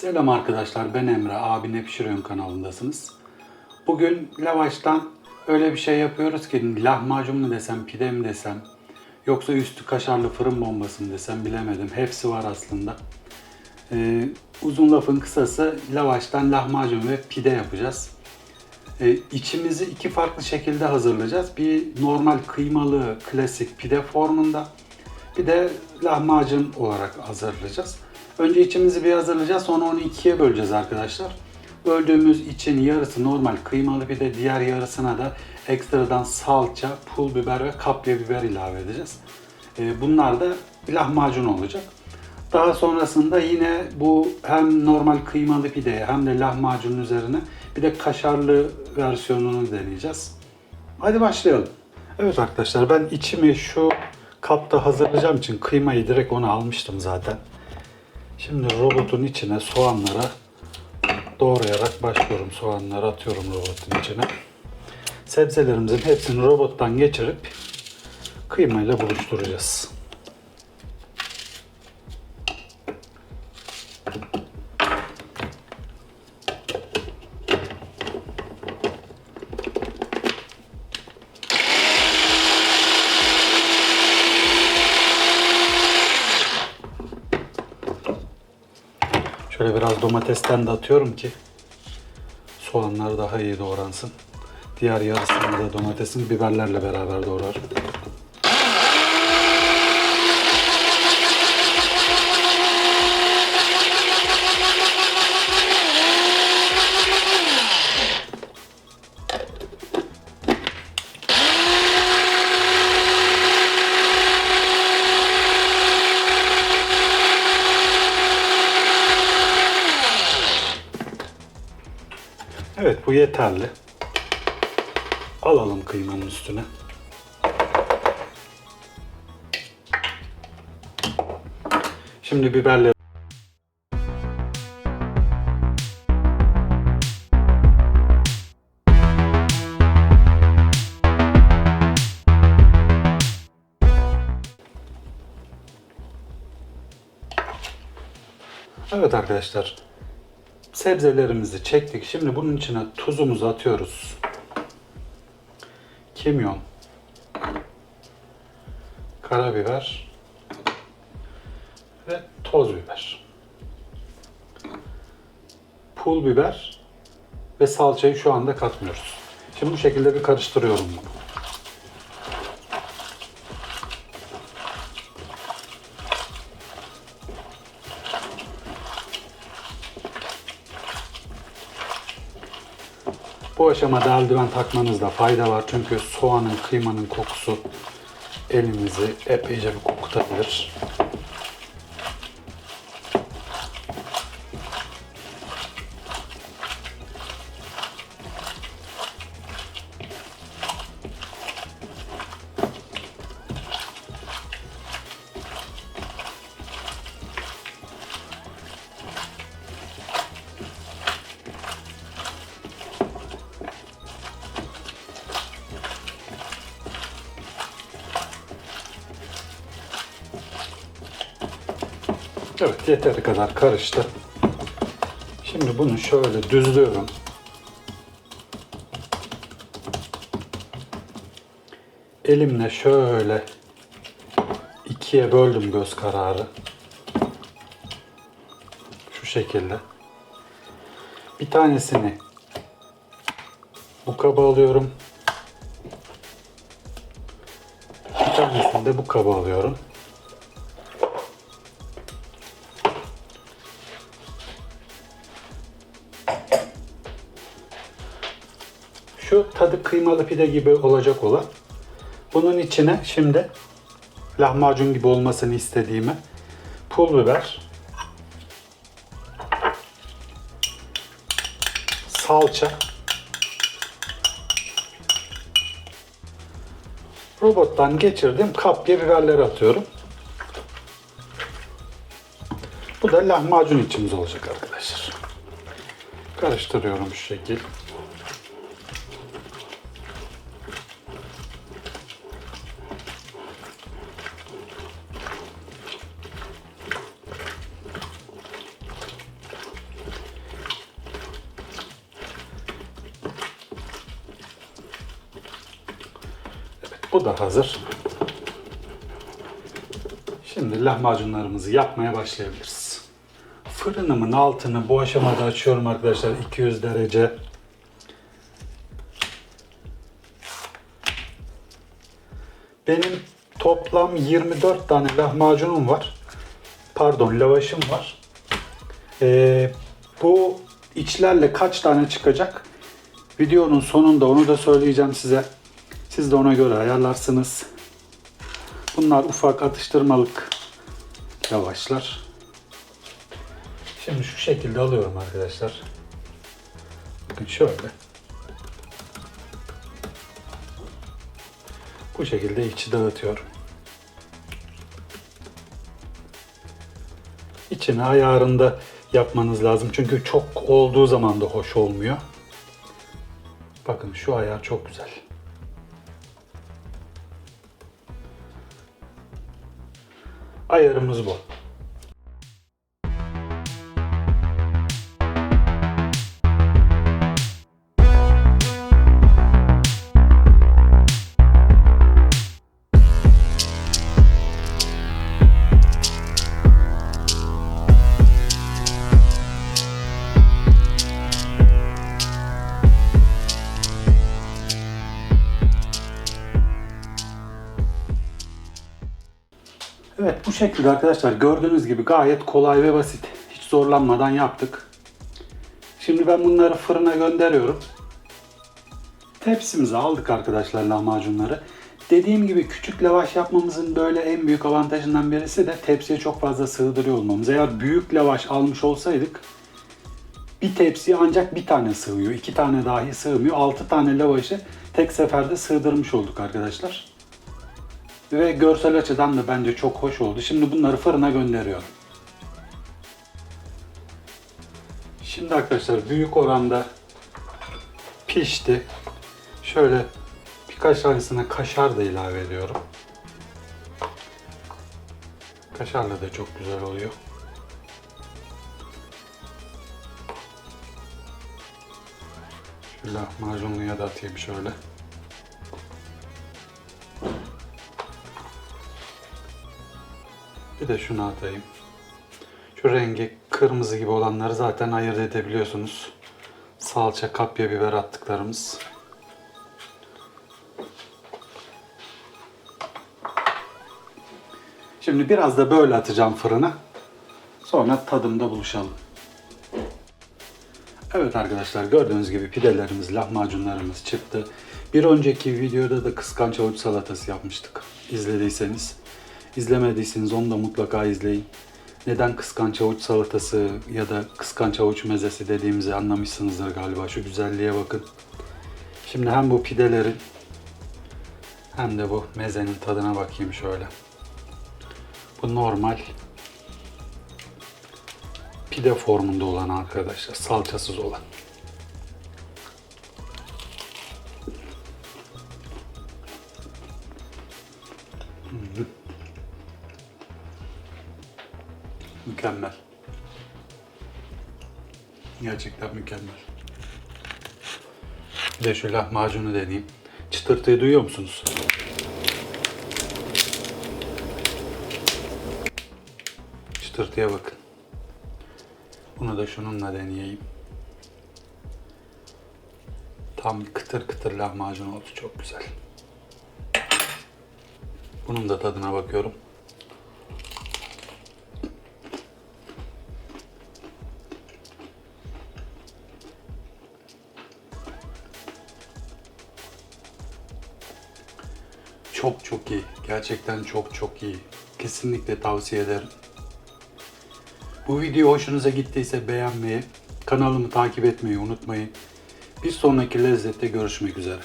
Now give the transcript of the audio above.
Selam arkadaşlar ben Emre abi ne pişiriyorsun kanalındasınız. Bugün lavaştan öyle bir şey yapıyoruz ki lahmacun mu desem pide mi desem yoksa üstü kaşarlı fırın bombası mı desem bilemedim. Hepsi var aslında. Ee, uzun lafın kısası lavaştan lahmacun ve pide yapacağız. Ee, içimizi iki farklı şekilde hazırlayacağız. Bir normal kıymalı klasik pide formunda bir de lahmacun olarak hazırlayacağız. Önce içimizi bir hazırlayacağız sonra onu ikiye böleceğiz arkadaşlar. Böldüğümüz için yarısı normal kıymalı bir de diğer yarısına da ekstradan salça, pul biber ve kapya biber ilave edeceğiz. Ee, Bunlar da lahmacun olacak. Daha sonrasında yine bu hem normal kıymalı pideye hem de lahmacunun üzerine bir de kaşarlı versiyonunu deneyeceğiz. Hadi başlayalım. Evet arkadaşlar ben içimi şu kapta hazırlayacağım için kıymayı direkt ona almıştım zaten. Şimdi robotun içine soğanlara doğrayarak başlıyorum. Soğanları atıyorum robotun içine. Sebzelerimizin hepsini robottan geçirip kıymayla buluşturacağız. Şöyle biraz domatesten de atıyorum ki soğanlar daha iyi doğransın. Diğer yarısını da domatesin biberlerle beraber doğrarım. Evet bu yeterli. Alalım kıymanın üstüne. Şimdi biberleri Evet arkadaşlar. Sebzelerimizi çektik. Şimdi bunun içine tuzumuzu atıyoruz. Kimyon. Karabiber. Ve toz biber. Pul biber ve salçayı şu anda katmıyoruz. Şimdi bu şekilde bir karıştırıyorum bunu. Bu aşamada eldiven takmanızda fayda var çünkü soğanın, kıymanın kokusu elinizi epeyce bir kokutabilir. Evet yeteri kadar karıştı. Şimdi bunu şöyle düzlüyorum. Elimle şöyle ikiye böldüm göz kararı. Şu şekilde. Bir tanesini bu kaba alıyorum. Bir tanesini de bu kaba alıyorum. Şu tadı kıymalı pide gibi olacak olan. Bunun içine şimdi lahmacun gibi olmasını istediğimi pul biber, salça, robottan geçirdim kapya biberleri atıyorum. Bu da lahmacun içimiz olacak arkadaşlar. Karıştırıyorum şu şekil. Bu da hazır. Şimdi lahmacunlarımızı yapmaya başlayabiliriz. Fırınımın altını bu aşamada açıyorum arkadaşlar 200 derece. Benim toplam 24 tane lahmacunum var. Pardon lavaşım var. Ee, bu içlerle kaç tane çıkacak? Videonun sonunda onu da söyleyeceğim size. Siz de ona göre ayarlarsınız. Bunlar ufak atıştırmalık lavaşlar. Şimdi şu şekilde alıyorum arkadaşlar. Bakın şöyle. Bu şekilde içi dağıtıyorum. İçini ayarında yapmanız lazım. Çünkü çok olduğu zaman da hoş olmuyor. Bakın şu ayar çok güzel. Ayarımız bu. Şekilde arkadaşlar gördüğünüz gibi gayet kolay ve basit. Hiç zorlanmadan yaptık. Şimdi ben bunları fırına gönderiyorum. Tepsimize aldık arkadaşlar lahmacunları. Dediğim gibi küçük lavaş yapmamızın böyle en büyük avantajından birisi de tepsiye çok fazla sığdırıyor olmamız. Eğer büyük lavaş almış olsaydık bir tepsiye ancak bir tane sığıyor. iki tane dahi sığmıyor. Altı tane lavaşı tek seferde sığdırmış olduk arkadaşlar. Ve görsel açıdan da bence çok hoş oldu. Şimdi bunları fırına gönderiyorum. Şimdi arkadaşlar büyük oranda pişti. Şöyle birkaç tanesine kaşar da ilave ediyorum. Kaşarla da çok güzel oluyor. Şu lahmacunluya da atayım şöyle. Bir de şunu atayım. Şu rengi kırmızı gibi olanları zaten ayırt edebiliyorsunuz. Salça, kapya biber attıklarımız. Şimdi biraz da böyle atacağım fırına. Sonra tadımda buluşalım. Evet arkadaşlar gördüğünüz gibi pidelerimiz, lahmacunlarımız çıktı. Bir önceki videoda da kıskanç avuç salatası yapmıştık. İzlediyseniz. İzlemediyseniz onu da mutlaka izleyin. Neden kıskanç avuç salatası ya da kıskanç avuç mezesi dediğimizi anlamışsınızdır galiba. Şu güzelliğe bakın. Şimdi hem bu pidelerin hem de bu mezenin tadına bakayım şöyle. Bu normal pide formunda olan arkadaşlar. Salçasız olan. Mükemmel. Gerçekten mükemmel. Bir de şu lahmacunu deneyeyim. Çıtırtıyı duyuyor musunuz? Çıtırtıya bakın. Bunu da şununla deneyeyim. Tam bir kıtır kıtır lahmacun oldu. Çok güzel. Bunun da tadına bakıyorum. Çok çok iyi. Gerçekten çok çok iyi. Kesinlikle tavsiye ederim. Bu video hoşunuza gittiyse beğenmeyi, kanalımı takip etmeyi unutmayın. Bir sonraki lezzette görüşmek üzere.